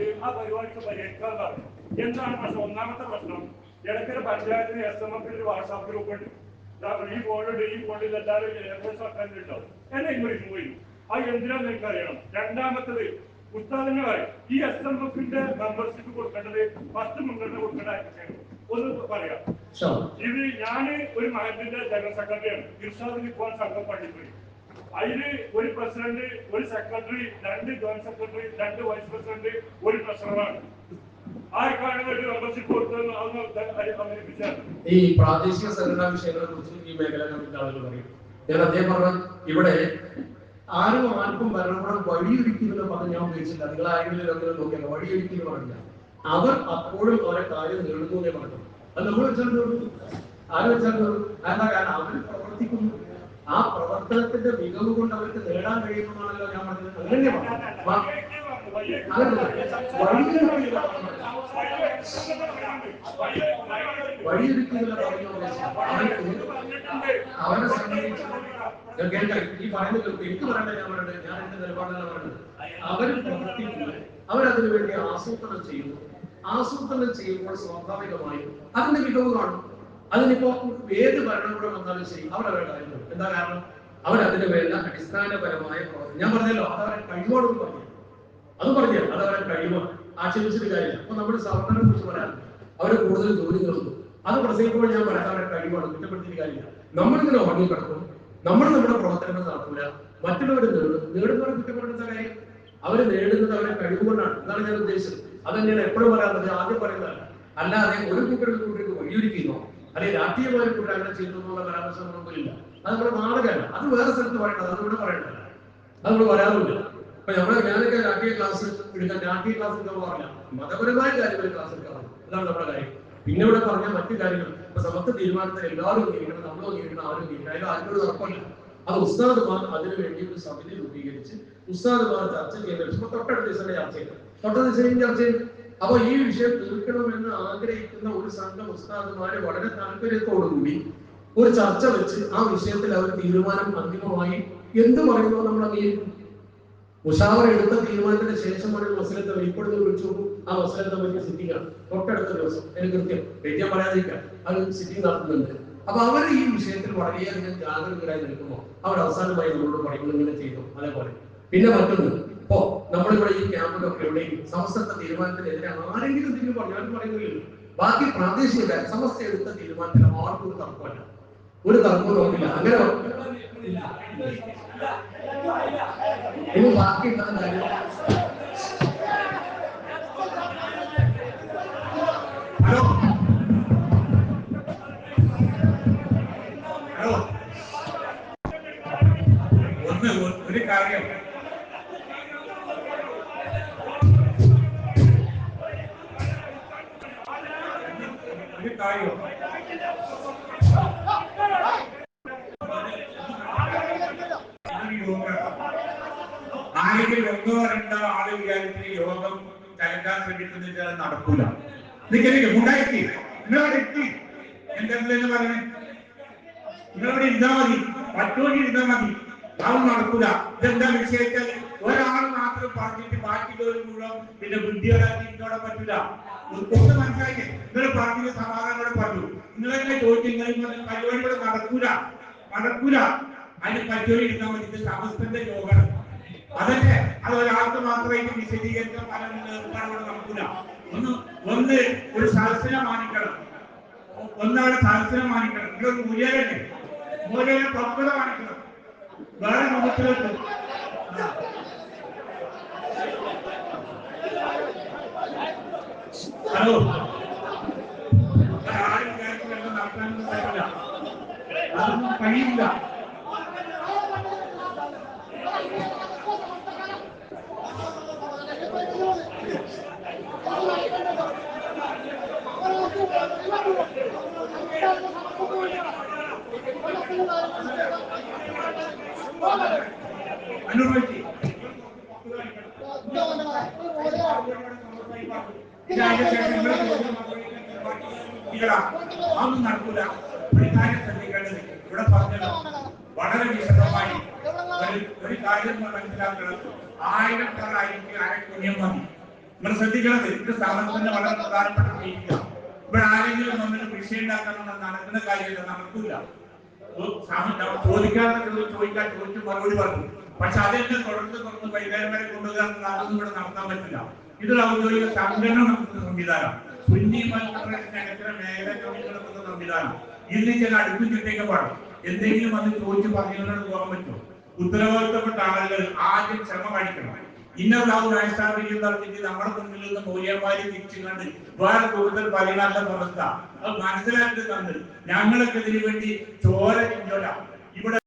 കൂടിയിട്ട് ആ പരിപാടിക്ക് പരിഹരിക്കാൻ പറഞ്ഞു. എന്താണ് പ്രശ്നം? ഒന്നാമത്തെ പ്രശ്നം ഇടയ്ക്കര പഞ്ചായത്തിന് എസ് എം എഫിൽ ഒരു വാട്സാപ്പ് ഗ്രൂപ്പ് ഉണ്ട്. ഈ ബോർഡ് ഈ ബോർഡിൽ എല്ലാവരും ഏകദേശം അക്കൗണ്ടുണ്ടാവും എന്നെ ഇങ്ങോട്ട് പോയി അത് എന്തിനാന്ന് എനിക്ക് അറിയണം രണ്ടാമത്തത് ഉസ്താദിനെ പറയും ഈ എസ് എം എഫിന്റെ മെമ്പർഷിപ്പ് കൊടുക്കേണ്ടത് ഫസ്റ്റ് മുൻഗണന കൊടുക്കേണ്ട? ഒന്ന് പറയാം. ഇത് ഞാൻ ഒരു മഹത്തിന്റെ ജനറൽ സെക്രട്ടറിയാണ് ഇർഷാദ് ഇഖ്വാൻ സംഘം പള്ളിപ്പുരി അതിൽ ഒരു പ്രസിഡന്റ് ഒരു സെക്രട്ടറി രണ്ട് ജോയിന്റ് സെക്രട്ടറി രണ്ട് വൈസ് പ്രസിഡന്റ് ഒരു ട്രഷററാണ്. ഈ പ്രാദേശിക സംഘടനാ വിഷയങ്ങളെ കുറിച്ച് ഈ മേഖല ആളുകൾ പറയും. ഞാൻ അദ്ദേഹം പറഞ്ഞു ഇവിടെ ആരും ആർക്കും ഭരണകൂടം വഴിയൊരുക്കിയെന്ന പറഞ്ഞ് ഞാൻ ഉപയോഗിച്ചില്ല നിങ്ങൾ ആരെങ്കിലും അങ്ങനെ നോക്കിയാൽ വഴിയൊരുക്കിയെന്ന് പറഞ്ഞില്ല. അവർ അപ്പോഴും അവരെ കാര്യം നേടുന്നു എന്നേ പറഞ്ഞു അത് നമ്മൾ വെച്ചാൽ ആരും വെച്ചാൽ? എന്താ കാരണം? അവർ ആ പ്രവർത്തനത്തിന്റെ മികവ് കൊണ്ട് അവർക്ക് നേടാൻ കഴിയുമെന്നാണല്ലോ ഞാൻ പറഞ്ഞത്. അങ്ങനെ വഴിയൊരുക്കിയല്ല പറഞ്ഞു അവരെ സംബന്ധിച്ച് ഞാൻ കേൾക്കാം. ഈ പറയുന്നത് എനിക്ക് പറയണ്ട ഞാൻ പറയുന്നത് ഞാൻ എന്റെ നിലപാടാണ് പറയുന്നത്. അവർ പ്രവർത്തിക്കുന്നു അവരതിനു വേണ്ടി ആസൂത്രണം ചെയ്യുന്നു. ആസൂത്രണം ചെയ്യുമ്പോൾ സ്വാഭാവികമായും അതിന്റെ മികവ് കാണും. അതിനിപ്പോ ഏത് ഭരണകൂടം വന്നാലും ശരി അവരവരുടെ കാര്യം. എന്താ കാരണം? അവൻ അതിന് വേണ്ട അടിസ്ഥാനപരമായ പ്രവർത്തനം. ഞാൻ പറഞ്ഞല്ലോ അത് അവരെ കഴിവോടും പറഞ്ഞു. അത് പറഞ്ഞു അത് അവരെ കഴിവ് ആക്ഷേപിച്ചിട്ട് കാര്യമില്ല. അപ്പൊ നമ്മുടെ സർക്കാരിനെ കുറിച്ച് പറയാൻ അവരെ കൂടുതൽ ജോലി നിർത്തും അത് പ്രസംഗിക്കുമ്പോൾ ഞാൻ പറയാം അവരുടെ കഴിവാണ് കുറ്റപ്പെടുത്തിയിട്ട് കാര്യമില്ല. നമ്മളിങ്ങനെ ഉറങ്ങി കിടക്കും നമ്മൾ നമ്മുടെ പ്രവർത്തനങ്ങൾ നടത്തൂല മറ്റുള്ളവർ നേടും. നേടുന്നവരെ കുറ്റപ്പെടുന്ന കാര്യം അവർ നേടുന്നത് അവരെ കഴിവുകൊണ്ടാണ്. എന്നാണ് ഞാൻ ഉദ്ദേശിച്ചത്. അത് തന്നെയാണ് എപ്പോഴും പറയാറുള്ളത്? ആദ്യം പറയുന്നതല്ല. അല്ലാതെ ഒരു കുട്ടികൾ കൂട്ടർക്ക് വഴിയൊരുക്കുന്നോ അല്ലെങ്കിൽ രാഷ്ട്രീയമായി കൂടെ അങ്ങനെ ചെയ്യുന്നു എന്നുള്ള പരാമർശം നമുക്കില്ല അത് നമ്മുടെ നാടകമല്ല അത് വേറെ സ്ഥലത്ത് പറയേണ്ടത് അത് ഇവിടെ പറയണ്ടല്ല അത് നമ്മൾ പറയാറുമില്ല അപ്പൊ നമ്മളെ ഞാനൊക്കെ രാഷ്ട്രീയ ക്ലാസ് എടുക്കാൻ രാഷ്ട്രീയ ക്ലാസ് എടുക്കാൻ പറഞ്ഞ മതപരമായ കാര്യങ്ങൾ ക്ലാസ് എടുക്കാറുണ്ട്. അതാണ് നമ്മുടെ കാര്യം. പിന്നെ ഇവിടെ പറഞ്ഞ മറ്റു കാര്യങ്ങൾ. ഇപ്പൊ സമത്വ തീരുമാനത്തിൽ എല്ലാവരും അംഗീകരിക്കണം നമ്മളും അംഗീകരിക്കണം ആരും അംഗീകരിക്കണം അതിൽ ആർക്കൊരു ഉറപ്പല്ല അത് ഉസ്താദുമാർ അതിനു വേണ്ടി ഒരു സമിതി രൂപീകരിച്ച് ഉസ്താദുമാർ ചർച്ച ചെയ്യുന്ന തൊട്ടടുത്ത ദിവസം ചർച്ച ചെയ്തു തൊട്ടടുത്ത ദിവസം ചർച്ച ചെയ്തു അപ്പൊ ഈ വിഷയം തീർക്കണമെന്ന് ആഗ്രഹിക്കുന്ന ഒരു സംഘം ഉസ്താദുമാര് വളരെ താല്പര്യത്തോടുകൂടി ഒരു ചർച്ച വെച്ച് ആ വിഷയത്തിൽ അവർ തീരുമാനം അന്തിമമായി എന്ത് പറയുമ്പോൾ നമ്മൾ അംഗീകരിക്കും? മുഷാവർ എടുത്ത തീരുമാനത്തിന് ശേഷമാണ് മസലത്തെ വെളിപ്പെടുത്തി വിളിച്ചു ആ മസലത്തെ പറ്റി സിറ്റിംഗ് ആണ് തൊട്ടടുത്ത ദിവസം എനിക്ക് കൃത്യം ഞാൻ പറയാതിരിക്കാം. അത് സിറ്റിംഗ് നടത്തുന്നുണ്ട്. അപ്പൊ അവർ ഈ വിഷയത്തിൽ വളരെയധികം ജാഗ്രതരായി നിൽക്കുമ്പോൾ അവർ അവസാനമായി നമ്മളോട് പറയുന്നത് ഇങ്ങനെ ചെയ്തു. അതേപോലെ. പിന്നെ മറ്റൊന്ന്. ഇപ്പോ നമ്മളിവിടെ ഈ ക്യാമ്പിലൊക്കെ എവിടെയും സമസ്തത്തെ തീരുമാനത്തിനെതിരെ ആരെങ്കിലും തിരിഞ്ഞു ഞാൻ പറയുന്നില്ല ബാക്കി പ്രാദേശിക സമസ്ത എടുത്ത തീരുമാനത്തിൽ ആർക്കും ഒരു തർക്കമല്ല ഒരു തർക്കവും നോക്കില്ല അങ്ങനെ ബാക്കി ഹലോ? ഹലോ? ഒരു കാര്യം. യോഗം നടക്കൂല. നിൽക്കലില്ല ഇരുന്നാ മതി. പറ്റുമെങ്കിൽ ഇരുന്നാ മതി. അതൊന്നും നടക്കൂല. ഇതെന്താ വിഷയത്തിൽ? ഒരാൾ മാത്രം പറഞ്ഞിട്ട് ബാക്കിയുള്ളവർ മുഴുവൻ പിന്നെ ബുദ്ധിയോടാക്കി ഇന്നോടെ പറ്റില്ല ഒന്ന് മനസ്സിലാക്കി നിങ്ങൾ പറഞ്ഞ സമാധാനങ്ങളെ പറഞ്ഞു. നിങ്ങളെന്നെ ചോദിച്ചു നിങ്ങൾ പരിപാടികൾ നടക്കൂല. നടക്കൂല. അതിന് പറ്റുമെങ്കിൽ ഇരുന്നാൽ മതി യോഗം സമസ്തന്റെ യോഗമാണ് അതല്ലേ? അത് ഒരാൾക്ക് മാത്രമായിട്ട് വിശദീകരിക്കാൻ പല ഏർപ്പാടുകൾ നടക്കൂല. ഒന്ന് ഒന്ന് ഒരു സദസ്സിനെ മാനിക്കണം. ഒന്നാണ് സദസ്സിനെ മാനിക്കണം. നിങ്ങൾ മൂല്യല്ലേ മൂല്യം പക്വത മാനിക്കണം. വേറെ മുഖത്തിലേക്ക് ഹലോ ആരും വിചാരിച്ചു നടത്താനൊന്നും അതൊന്നും കഴിയില്ല അനുഭവിച്ചു അതൊന്നും നടക്കൂല ഒരു കാര്യം ശ്രദ്ധിക്കേണ്ടത് ഇവിടെ പറഞ്ഞത് വളരെ വിശദമായി ഒരു കാര്യം നമ്മൾ മനസ്സിലാക്കണം ആയിരം പേരായിരിക്കും അര പുണ്യം മതി നിങ്ങൾ ശ്രദ്ധിക്കണം ഇത് സ്ഥാപനത്തിന്റെ വളരെ പ്രധാനപ്പെട്ട മീറ്റിംഗാണ് ഇവിടെ ആരെങ്കിലും വന്നിട്ട് വിഷയം ഉണ്ടാക്കണം നടക്കുന്ന കാര്യമില്ല നടക്കൂല ചോദിക്കാതെ ചോദിക്കാൻ ചോദിച്ചു മറുപടി പറഞ്ഞു പക്ഷെ അതെന്നെ തുടർന്ന് തുടർന്ന് വൈകുന്നേരം വരെ കൊണ്ടുവരാൻ അതൊന്നും ഇവിടെ നടത്താൻ പറ്റില്ല ഇതൊരു ഔദ്യോഗിക സംഘടന സംവിധാനം. സംവിധാനം. ഇതിൽ ചില അടുക്കും ചിട്ടയൊക്കെ പാടും. എന്തെങ്കിലും അത് ചോദിച്ച് പറഞ്ഞുകൊണ്ട് പോകാൻ പറ്റും. ഉത്തരവാദിത്തപ്പെട്ട ആളുകൾ ആദ്യം ക്ഷമ കാണിക്കണം ഇന്ന ബ്ലാവ് സ്ഥാപിക്കുന്ന പറഞ്ഞിട്ട് നമ്മുടെ മുന്നിൽ നിന്ന് മൗര്യന്മാരെ തിരിച്ചുകൊണ്ട് വേറെ കൂടുതൽ പറയുന്ന അവസ്ഥ അത് മനസ്സിലാക്കി തന്നത് ഞങ്ങൾക്ക് ഇതിനു വേണ്ടി ചോര ഇവിടെ